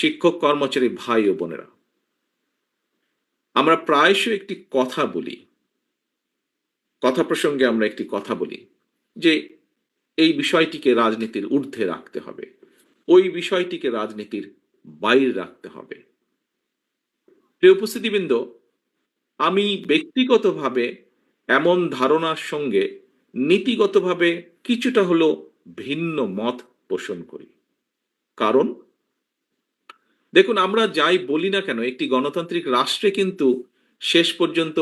শিক্ষক, কর্মচারী ভাই ও বোনেরা। আমরা প্রায়শ একটি কথা বলি। কথা প্রসঙ্গে আমরা একটি কথা বলি যে এই বিষয়টিকে রাজনীতির ঊর্ধ্বে রাখতে হবে। ওই বিষয়টিকে রাজনীতির বাইরে রাখতে হবে। প্রিয় উপস্থিতিবৃন্দ, আমি ব্যক্তিগতভাবে এমন ধারণার সঙ্গে নীতিগতভাবে কিছুটা হলো ভিন্ন মত পোষণ করি। কারণ দেখুন, আমরা যাই বলি না কেন, একটি গণতান্ত্রিক রাষ্ট্রে কিন্তু শেষ পর্যন্ত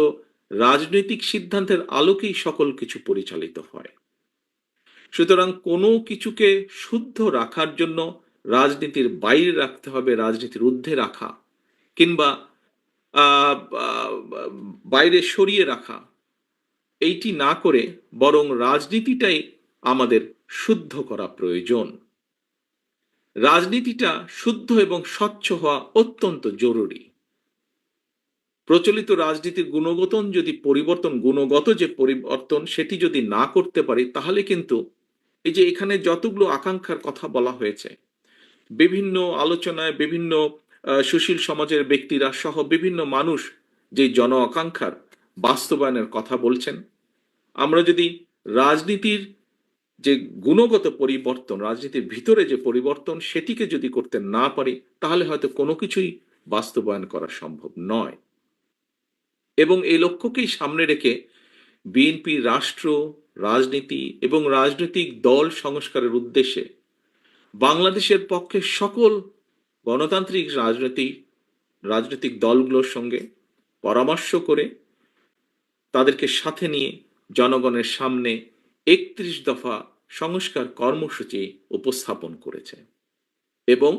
রাজনৈতিক সিদ্ধান্তের আলোকেই সকল কিছু পরিচালিত হয়। সুতরাং কোনো কিছুকে শুদ্ধ রাখার জন্য রাজনীতির বাইরে রাখতে হবে, রাজনীতির ঊর্ধ্বে রাখা, কিংবা বাইরে সরিয়ে রাখা। এইটি না করে বরং রাজনীতিটাই আমাদের শুদ্ধ করা প্রয়োজন। রাজনীতিটা শুদ্ধ এবং স্বচ্ছ হওয়া অত্যন্ত জরুরি। প্রচলিত রাজনীতির গুণগত যদি পরিবর্তন, গুণগত যে পরিবর্তন সেটি যদি না করতে পারি, তাহলে কিন্তু এই যে এখানে যতগুলো আকাঙ্ক্ষার কথা বলা হয়েছে, বিভিন্ন আলোচনায় বিভিন্ন সুশীল সমাজের ব্যক্তিরা সহ বিভিন্ন মানুষ যে জন আকাঙ্ক্ষার বাস্তবায়নের কথা বলছেন, আমরা যদি রাজনীতির যে গুণগত পরিবর্তন, রাজনীতির ভিতরে যে পরিবর্তন সেটিকে যদি করতে না পারি, তাহলে হয়তো কোনো কিছুই বাস্তবায়ন করা সম্ভব নয়। এবং এই লক্ষ্যকেই সামনে রেখে বিএনপি রাষ্ট্র, রাজনীতি এবং রাজনৈতিক দল সংস্কারের উদ্দেশ্যে বাংলাদেশের পক্ষে সকল গণতান্ত্রিক রাজনৈতিক রাজনৈতিক দলগুলোর সঙ্গে পরামর্শ করে তাদেরকে সাথে নিয়ে জনগণের সামনে একত্রিশ দফা সংস্কার কর্মসূচি উপস্থাপন করেছে। এবং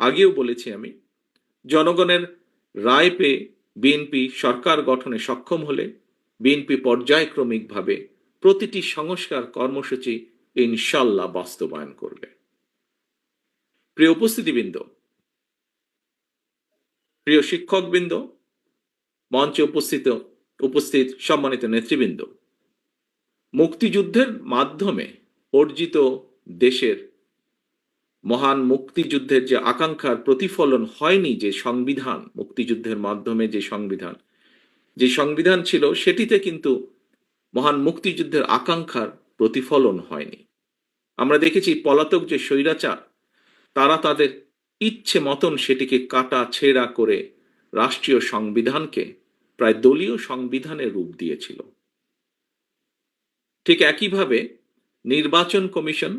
আগেও বলেছি আমি, জনগণের রায় পেয়ে বিএনপি সরকার গঠনে সক্ষম হলে বিএনপি পর্যায়ক্রমিকভাবে প্রতিটি সংস্কার কর্মসূচি ইনশাল্লাহ বাস্তবায়ন করবে। প্রিয় উপস্থিতিবৃন্দ, প্রিয় শিক্ষকবৃন্দ, মঞ্চে উপস্থিত উপস্থিত সম্মানিত নেতৃবৃন্দ মুক্তিযুদ্ধের মাধ্যমে অর্জিত দেশের মহান মুক্তিযুদ্ধের যে আকাঙ্ক্ষার প্রতিফলন হয়নি যে সংবিধান, মুক্তিযুদ্ধের মাধ্যমে যে সংবিধান যে সংবিধান ছিল সেটিতে কিন্তু মহান মুক্তিযুদ্ধের আকাঙ্ক্ষার প্রতিফলন হয়নি। আমরা দেখেছি পলাতক যে স্বৈরাচার, তারা তাদের ইচ্ছে মতন সেটিকে কাটা ছেঁড়া করে রাষ্ট্রীয় সংবিধানকে প্রায় দলীয় সংবিধানের রূপ দিয়েছিল। ঠিক একইভাবে নির্বাচন কমিশন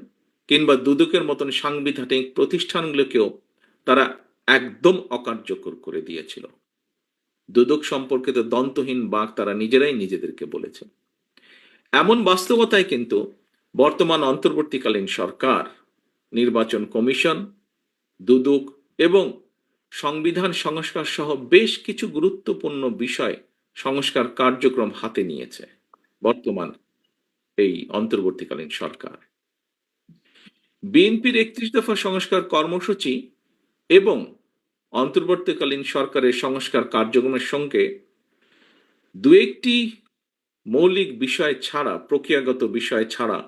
কিংবা দুদকের মতন সাংবিধানিক প্রতিষ্ঠানগুলোকেও তারা একদম অকার্যকর করে দিয়েছিল। দুদক সম্পর্কিত দন্তহীন বাক তারা নিজেরাই নিজেদেরকে বলেছে। এমন বাস্তবতায় কিন্তু বর্তমান অন্তর্বর্তীকালীন সরকার, নির্বাচন কমিশন, দুদক এবং সংবিধান সংস্কার সহ বেশ কিছু গুরুত্বপূর্ণ বিষয় সংস্কার কার্যক্রম হাতে নিয়েছে বর্তমান এই অন্তর্বর্তীকালীন সরকার। বিএনপির একত্রিশ দফা সংস্কার কর্মসূচি এবং অন্তর্বর্তীকালীন সরকারের সংস্কার কার্যক্রমের সঙ্গে দু একটি মৌলিক বিষয় ছাড়া, প্রক্রিয়াগত বিষয় ছাড়া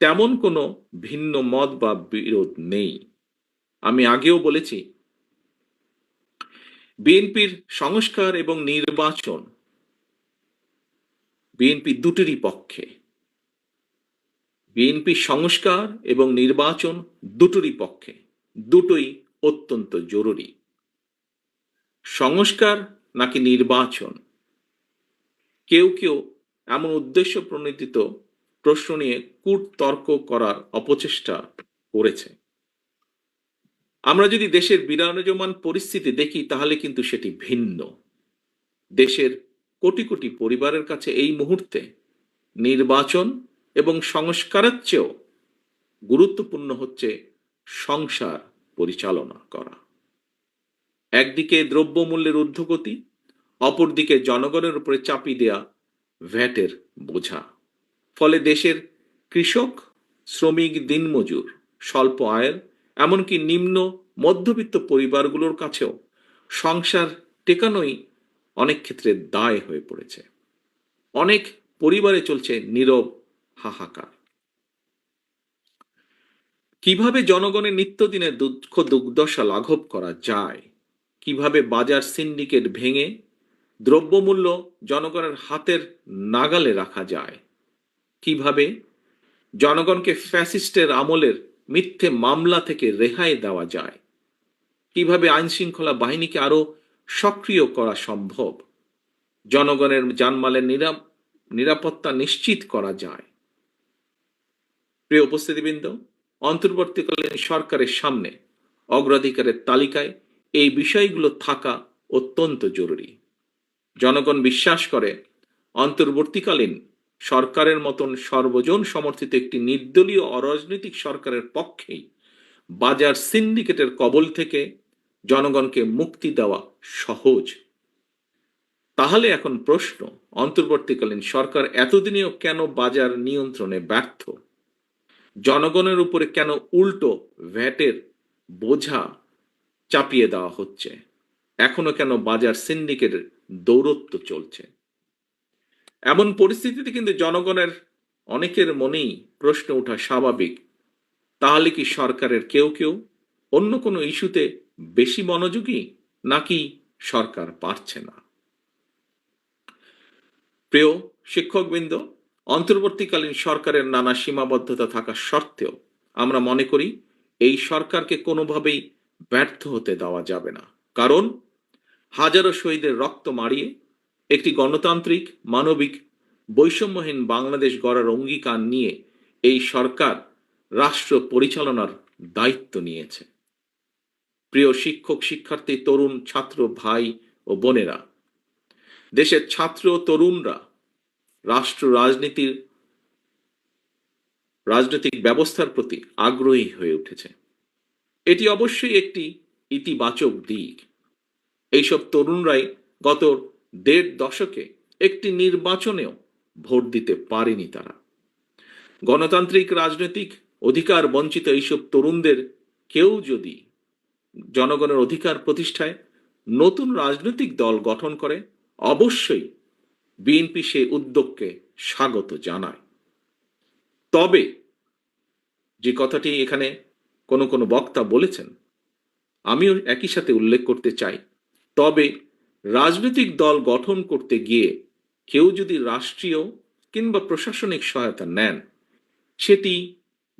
তেমন কোনো ভিন্ন মত বা বিরোধ নেই। আমি আগেও বলেছি, বিএনপির সংস্কার এবং নির্বাচন বিএনপি দুটিরই পক্ষে। বিএনপি সংস্কার এবং নির্বাচন দুটোরই পক্ষে, দুটোই অত্যন্ত জরুরি। সংস্কার নাকি নির্বাচন? কেউ কেউ এমন উদ্দেশ্য প্রণোদিত প্রশ্ন নিয়ে কূটতর্ক করার অপচেষ্টা করেছে। আমরা যদি দেশের বিরাজমান পরিস্থিতি দেখি, তাহলে কিন্তু সেটি ভিন্ন। দেশের কোটি কোটি পরিবারের কাছে এই মুহূর্তে নির্বাচন এবং সংস্কারের চেয়েও গুরুত্বপূর্ণ হচ্ছে সংসার পরিচালনা করা। একদিকে দ্রব্যমূল্যের ঊর্ধ্বগতি, অপরদিকে জনগণের উপরে চাপিয়ে দেয়া ভ্যাটের বোঝা। ফলে দেশের কৃষক, শ্রমিক, দিনমজুর, স্বল্প আয়ের, এমনকি নিম্ন মধ্যবিত্ত পরিবারগুলোর কাছেও সংসার টেকানোই অনেক ক্ষেত্রে দায় হয়ে পড়েছে। অনেক পরিবারে চলছে নীরব হাহাকার। কীভাবে জনগণের নিত্যদিনের দুঃখ দুর্দশা লাঘব করা যায়? কীভাবে বাজার সিন্ডিকেট ভেঙে দ্রব্যমূল্য জনগণের হাতের নাগালে রাখা যায়? কীভাবে জনগণকে ফ্যাসিস্টের আমলের মিথ্যে মামলা থেকে রেহাই দেওয়া যায়? কীভাবে আইন শৃঙ্খলা বাহিনীকে আরও সক্রিয় করা সম্ভব? জনগণের জানমালের নিরাপ- নিরাপত্তা নিশ্চিত করা যায়? প্রিয় উপস্থিতিবৃন্দ, অন্তর্বর্তীকালীন সরকারের সামনে অগ্রাধিকারের তালিকায় এই বিষয়গুলো থাকা অত্যন্ত জরুরি। জনগণ বিশ্বাস করে, অন্তর্বর্তীকালীন সরকারের মতন সর্বজন সমর্থিত একটি নির্দলীয় অরাজনৈতিক সরকারের পক্ষেই বাজার সিন্ডিকেটের কবল থেকে জনগণকে মুক্তি দেওয়া সহজ। তাহলে এখন প্রশ্ন, অন্তর্বর্তীকালীন সরকার এতদিনেও কেন বাজার নিয়ন্ত্রণে ব্যর্থ? জনগণের উপরে কেন উল্টো ভ্যাটের বোঝা চাপিয়ে দেওয়া হচ্ছে? এখনও কেন বাজার সিন্ডিকেটের দৌরত্ব চলছে? এমন পরিস্থিতিতে কিন্তু জনগণের অনেকের মনেই প্রশ্ন ওঠা স্বাভাবিক। তাহলে কি সরকারের কেউ কেউ অন্য কোনো ইস্যুতে বেশি মনোযোগী নাকি সরকার পারছে না? প্রিয় শিক্ষকবৃন্দ অন্তর্বর্তীকালীন সরকারের নানা সীমাবদ্ধতা থাকা সত্ত্বেও আমরা মনে করি এই সরকারকে কোনোভাবেই ব্যর্থ হতে দেওয়া যাবে না। কারণ হাজারো শহীদের রক্ত মারিয়ে একটি গণতান্ত্রিক, মানবিক, বৈষম্যহীন বাংলাদেশ গড়ার অঙ্গীকার নিয়ে এই সরকার রাষ্ট্র পরিচালনার দায়িত্ব নিয়েছে। প্রিয় শিক্ষক, শিক্ষার্থী, তরুণ, ছাত্র, ভাই ও বোনেরা, দেশের ছাত্র তরুণরা রাষ্ট্র রাজনীতির, রাজনৈতিক ব্যবস্থার প্রতি আগ্রহী হয়ে উঠেছে। এটি অবশ্যই একটি ইতিবাচক দিক। এইসব তরুণরাই গত দেড় দশকে একটি নির্বাচনেও ভোট দিতে পারেনি তারা। গণতান্ত্রিক রাজনৈতিক অধিকার বঞ্চিত এইসব তরুণদের কেউ যদি জনগণের অধিকার প্রতিষ্ঠায় নতুন রাজনৈতিক দল গঠন করে, অবশ্যই বিএনপি সেই উদ্যোগকে স্বাগত জানায়। তবে যে কথাটি এখানে কোনো কোনো বক্তা বলেছেন, আমিও একই সাথে উল্লেখ করতে চাই। তবে রাজনৈতিক দল গঠন করতে গিয়ে কেউ যদি রাষ্ট্রীয় কিংবা প্রশাসনিক সহায়তা নেন, সেটি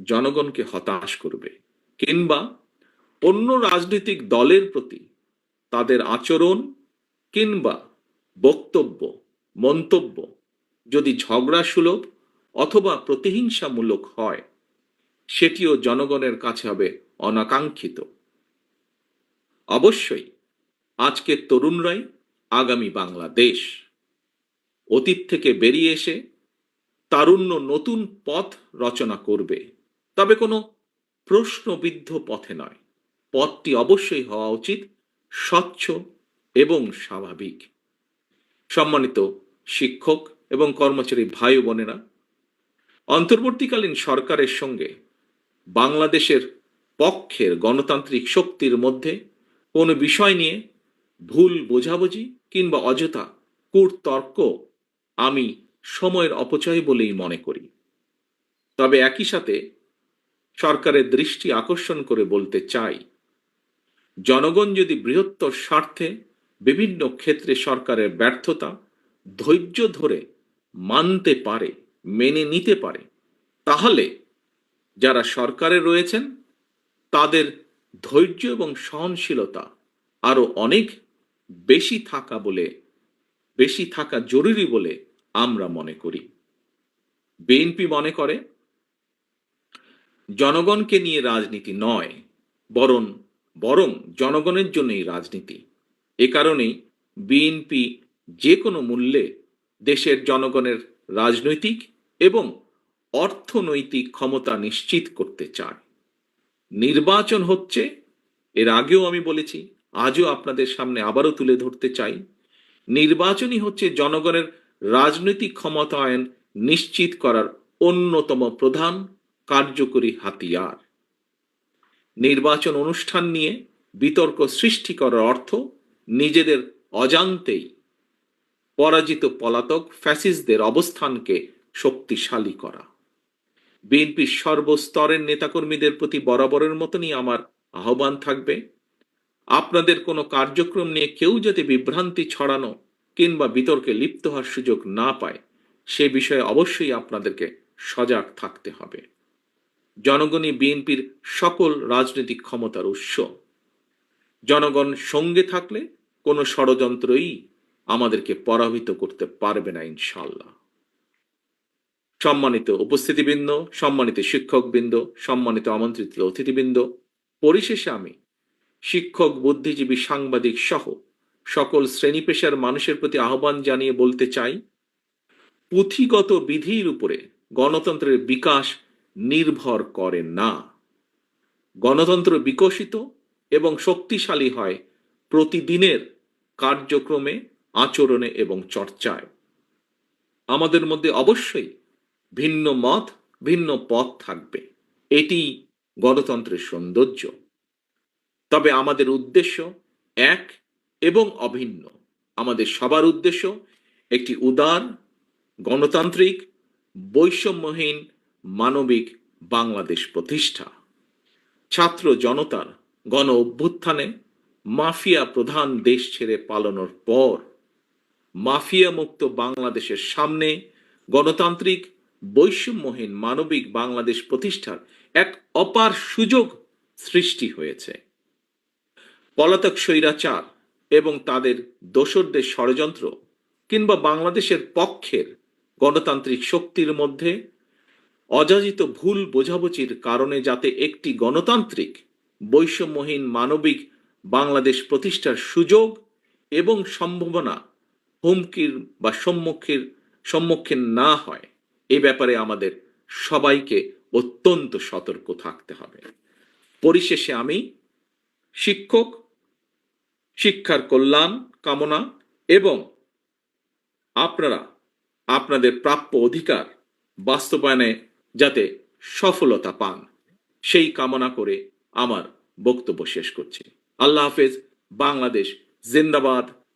জনগণকে হতাশ করবে কিংবা অন্য রাজনৈতিক দলের প্রতি তাদের আচরণ কিংবা বক্তব্য মন্তব্য, যদি ঝগড়া সুলভ অথবা প্রতিহিংসামূলক হয়, সেটিও জনগণের কাছে হবে অনাকাঙ্ক্ষিত। অবশ্যই, আজকের তরুণরাই আগামী বাংলাদেশ। অতীত থেকে বেরিয়ে এসে তারুণ্য নতুন পথ রচনা করবে। তবে কোনো প্রশ্নবিদ্ধ পথে নয়। পথটি অবশ্যই হওয়া উচিত, স্বচ্ছ এবং স্বাভাবিক। সম্মানিত শিক্ষক এবং কর্মচারী ভাই বোনেরা, অন্তর্বর্তীকালীন সরকারের সঙ্গে বাংলাদেশের পক্ষের গণতান্ত্রিক শক্তির মধ্যে কোনো বিষয় নিয়ে ভুল বোঝাবুঝি কিংবা অযথা কূটতর্ক আমি সময়ের অপচয় বলেই মনে করি। তবে একই সাথে সরকারের দৃষ্টি আকর্ষণ করে বলতে চাই, জনগণ যদি বৃহত্তর স্বার্থে বিভিন্ন ক্ষেত্রে সরকারের ব্যর্থতা ধৈর্য ধরে মানতে পারে, মেনে নিতে পারে, তাহলে যারা সরকারে রয়েছেন, তাদের ধৈর্য এবং সহনশীলতা আরও অনেক বেশি থাকা বলে, বেশি থাকা জরুরি বলে আমরা মনে করি। বিএনপি মনে করে, জনগণকে নিয়ে রাজনীতি নয়, বরং বরং জনগণের জন্যই রাজনীতি। এ কারণেই বিএনপি যে কোনো মূল্যে দেশের জনগণের রাজনৈতিক এবং অর্থনৈতিক ক্ষমতা নিশ্চিত করতে চায়। নির্বাচন হচ্ছে, এর আগেও আমি বলেছি, আজও আপনাদের সামনে আবারও তুলে ধরতে চাই, নির্বাচনই হচ্ছে জনগণের রাজনৈতিক ক্ষমতায়ন নিশ্চিত করার অন্যতম প্রধান কার্যকরী হাতিয়ার। নির্বাচন অনুষ্ঠান নিয়ে বিতর্ক সৃষ্টি করার অর্থ নিজেদের অজান্তেই পরাজিত পলাতক ফ্যাসিস্টদের অবস্থানকে শক্তিশালী করা। বিএনপির সর্বস্তরের নেতাকর্মীদের প্রতি বরাবরের মতনই আমার আহ্বান থাকবে। আপনাদের কোনো কার্যক্রম নিয়ে কেউ যাতে বিভ্রান্তি ছড়ানো কিংবা বিতর্কে লিপ্ত হওয়ার সুযোগ না পায়, সে বিষয়ে অবশ্যই আপনাদেরকে সজাগ থাকতে হবে। জনগণই বিএনপির সকল রাজনৈতিক ক্ষমতার উৎস। জনগণ সঙ্গে থাকলে কোনো ষড়যন্ত্রই আমাদেরকে পরাভূত করতে পারবে না ইনশাল্লাহ সম্মানিত উপস্থিতিবৃন্দ, সম্মানিত শিক্ষকবৃন্দ, সম্মানিত আমন্ত্রিত অতিথিবৃন্দ, পরিশেষে আমি শিক্ষক, বুদ্ধিজীবী, সাংবাদিক সহ সকল শ্রেণি পেশার মানুষের প্রতি আহ্বান জানিয়ে বলতে চাই, পুঁথিগত বিধির উপরে গণতন্ত্রের বিকাশ নির্ভর করে না। গণতন্ত্র বিকশিত এবং শক্তিশালী হয় প্রতিদিনের কার্যক্রমে আচরণে এবং চর্চায়। আমাদের মধ্যে অবশ্যই ভিন্ন মত, ভিন্ন পথ থাকবে। এটি গণতন্ত্রের সৌন্দর্য। তবে আমাদের উদ্দেশ্য এক এবং অভিন্ন। আমাদের সবার উদ্দেশ্য একটি উদার, গণতান্ত্রিক, বৈষম্যহীন, মানবিক বাংলাদেশ প্রতিষ্ঠা। ছাত্র জনতার গণ অভ্যুত্থানে মাফিয়া প্রধান দেশ ছেড়ে পালানোর পর মাফিয়া মুক্ত বাংলাদেশের সামনে গণতান্ত্রিক বৈষম্যহীন মানবিক বাংলাদেশ প্রতিষ্ঠার এক অপার সুযোগ সৃষ্টি হয়েছে। পলাতক স্বৈরাচার এবং তাদের দোসরদের ষড়যন্ত্র কিংবা বাংলাদেশের পক্ষের গণতান্ত্রিক শক্তির মধ্যে অযাচিত ভুল বোঝাবুঝির কারণে যাতে একটি গণতান্ত্রিক বৈষম্যহীন মানবিক বাংলাদেশ প্রতিষ্ঠার সুযোগ এবং সম্ভাবনা হুমকির বা সম্মুখীর, সম্মুখীন না হয়, এ ব্যাপারে আমাদের সবাইকে অত্যন্ত সতর্ক থাকতে হবে। পরিশেষে আমি শিক্ষক, শিক্ষার কল্যাণ কামনা এবং আপনারা আপনাদের প্রাপ্য অধিকার বাস্তবায়নে যাতে সফলতা পান, সেই কামনা করে আমার বক্তব্য শেষ করছি। আল্লাহ হাফেজ, বাংলাদেশ জিন্দাবাদ।